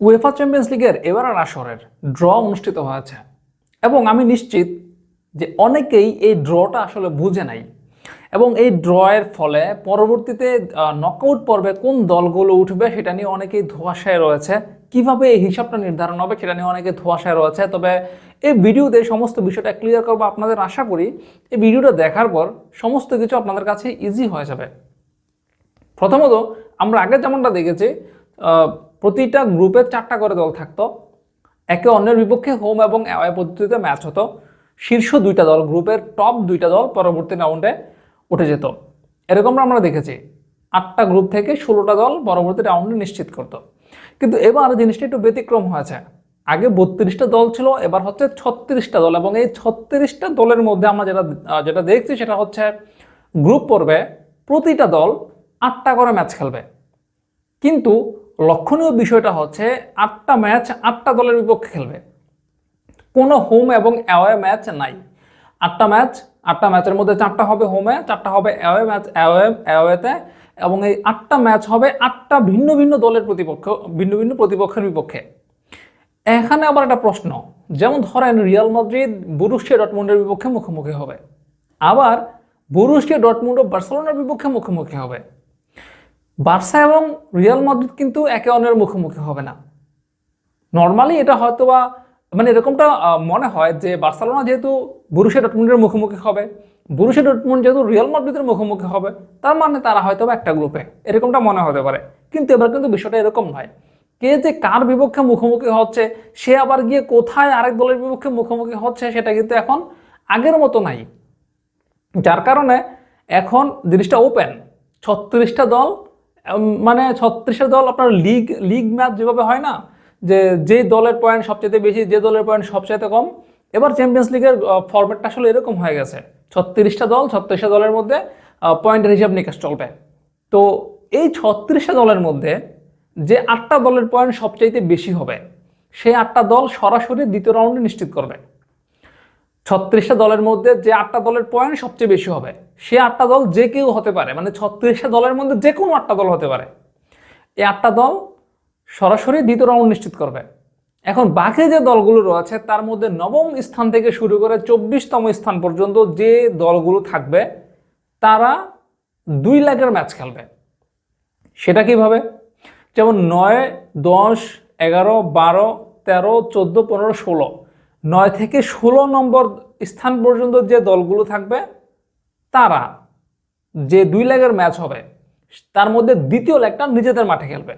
UEFA champions লিগের এবারের আসরের ড্র অনুষ্ঠিত হয়েছে। এবং আমি নিশ্চিত যে অনেকেই এই ড্রটা আসলে বুঝে নাই। এবং এই ড্রয়ের ফলে পরবর্তীতে নকআউট পর্বে কোন দলগুলো উঠবে সেটা নিয়ে অনেকেই ধোয়াশায় রয়েছে। কীভাবে এই হিসাবটা নির্ধারণ হবে সেটা নিয়ে অনেকে ধোয়াশায় রয়েছে। তবে এই ভিডিওতে সমস্ত বিষয়টা ক্লিয়ার করব আপনাদের আশা করি, এই ভিডিওটা দেখার পর সমস্ত কিছু আপনাদের কাছে ইজি হয়ে যাবে। প্রথমত, আমরা আগে যেমনটা দেখেছি প্রতিটা গ্রুপে চারটা করে দল থাকতো। একে অন্যের বিপক্ষে হোম এবং অ্যাওয়ে পদ্ধতিতে ম্যাচ হতো। শীর্ষ দুইটা দল, গ্রুপের টপ দুইটা দল পরবর্তী রাউন্ডে উঠে যেত। এরকম আমরা দেখেছি। আটটা গ্রুপ থেকে ষোলোটা দল পরবর্তী রাউন্ডে নিশ্চিত করতো। কিন্তু এবার জিনিসটা একটু ব্যতিক্রম হয়েছে। আগে বত্রিশটা দল ছিল, এবার হচ্ছে ছত্রিশটা দল এবং এই ছত্রিশটা দলের মধ্যে আমরা যেটা যেটা দেখছি সেটা হচ্ছে গ্রুপ পর্বে প্রতিটা দল আটটা করে ম্যাচ খেলবে। কিন্তু লক্ষণীয় বিষয়টা হচ্ছে আটটা ম্যাচ আটটা দলের বিপক্ষে খেলবে। কোনো হোম এবং অ্যাওয়ে ম্যাচ নাই। আটটা ম্যাচ আটটা ম্যাচের মধ্যে চারটা হবে হোমে চারটা হবে অ্যাওয়ে ম্যাচ অ্যাওয়ে অ্যাওয়েতে এবং এই আটটা ম্যাচ হবে আটটা ভিন্ন ভিন্ন দলের প্রতিপক্ষ, ভিন্ন ভিন্ন প্রতিপক্ষের বিপক্ষে। এখানে আবার একটা প্রশ্ন, যেমন ধরেন রিয়াল মাদ্রিদ বুরুশিয়া ডটমুন্ডের বিপক্ষে মুখোমুখি হবে। আবার বুরুশিয়া ডটমুন্ড বার্সেলোনার বিপক্ষে মুখোমুখি হবে। বার্সা এবং রিয়াল মাদ্রিদ কিন্তু একে অন্যের মুখোমুখি হবে না। নর্মালি এটা হয়তো বা মানে এরকমটা মনে হয় যে বার্সেলোনা যেহেতু বুরুশিয়া ডটমুন্ডের মুখোমুখি হবে, বুরুশিয়া ডটমুন্ড যেহেতু রিয়াল মাদ্রিদের মুখোমুখি হবে, তার মানে তারা হয়তো বা একটা গ্রুপে এরকমটা মনে হতে পারে। কিন্তু এবার কিন্তু বিষয়টা এরকম নয়। কে যে কার বিপক্ষে মুখোমুখি হচ্ছে, সে আবার গিয়ে কোথায় আরেক দলের বিপক্ষে মুখোমুখি হচ্ছে, সেটা কিন্তু এখন আগের মতো নাই। যার কারণে এখন জিনিসটা ওপেন ছত্রিশটা দল মানে ছত্রিশটা দল আপনার লিগ লিগ ম্যাচ যেভাবে হয় না, যে যে দলের পয়েন্ট সবচেয়ে বেশি, যে দলের পয়েন্ট সবচেয়ে কম, এবার চ্যাম্পিয়ন্স লিগের ফরম্যাটটা আসলে এরকম হয়ে গেছে। ছত্রিশটা দল, ছত্রিশটা দলের মধ্যে পয়েন্টের হিসাব নিকাশ চলবে। তো এই ছত্রিশটা দলের মধ্যে যে আটটা দলের পয়েন্ট সবচাইতে বেশি হবে, সেই আটটা দল সরাসরি দ্বিতীয় রাউন্ডে নিশ্চিত করবে। ছত্রিশটা দলের মধ্যে যে আটটা দলের পয়েন্ট সবচেয়ে বেশি হবে। সে আটটা দল যে কেউ হতে পারে মানে ছত্রিশটা দলের মধ্যে যে কোনো আটটা দল হতে পারে। এই আটটা দল সরাসরি দ্বিতীয় রাউন্ড নিশ্চিত করবে। এখন বাকি যে দলগুলো রয়েছে, তার মধ্যে নবম স্থান থেকে শুরু করে চব্বিশতম স্থান পর্যন্ত যে দলগুলো থাকবে, তারা দুই লাখের ম্যাচ খেলবে। সেটা কীভাবে? যেমন নয়, দশ, এগারো, বারো, তেরো, চোদ্দ, পনেরো, ষোলো। নয় থেকে ষোলো নম্বর স্থান পর্যন্ত যে দলগুলো থাকবে, তারা যে দুই লেগের ম্যাচ হবে, তার মধ্যে দ্বিতীয় লেগটা নিজেদের মাঠে খেলবে।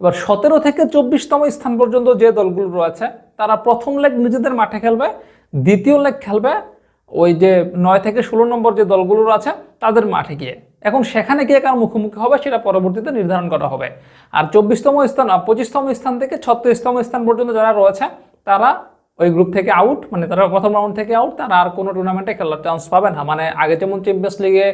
এবার সতেরো থেকে চব্বিশতম স্থান পর্যন্ত যে দলগুলো রয়েছে, তারা প্রথম লেগ নিজেদের মাঠে খেলবে, দ্বিতীয় লেগ খেলবে, ওই যে নয় থেকে ষোলো নম্বর যে দলগুলো আছে তাদের মাঠে গিয়ে। এখন সেখানে গিয়ে কার মুখোমুখি হবে, সেটা পরবর্তীতে নির্ধারণ করা হবে। আর চব্বিশতম স্থান, পঁচিশতম স্থান থেকে ছত্রিশতম স্থান পর্যন্ত যারা রয়েছে, তারা ওই গ্রুপ থেকে আউট মানে তারা প্রথম রাউন্ড থেকে আউট তারা আর কোনো টুর্নামেন্টে খেলার চান্স পাবে না। মানে আগে যেমন চ্যাম্পিয়ন্স লিগে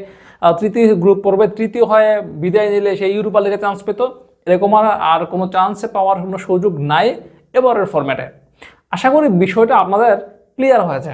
তৃতীয় গ্রুপ পর্বে তৃতীয় হয়ে বিদায় নিলে সেই ইউরোপা লিগে চান্স পেত। এরকম আর আর কোনো চান্সে পাওয়ার কোনো সুযোগ নাই এবারের ফর্ম্যাটে আশা করি বিষয়টা আপনাদের ক্লিয়ার হয়েছে।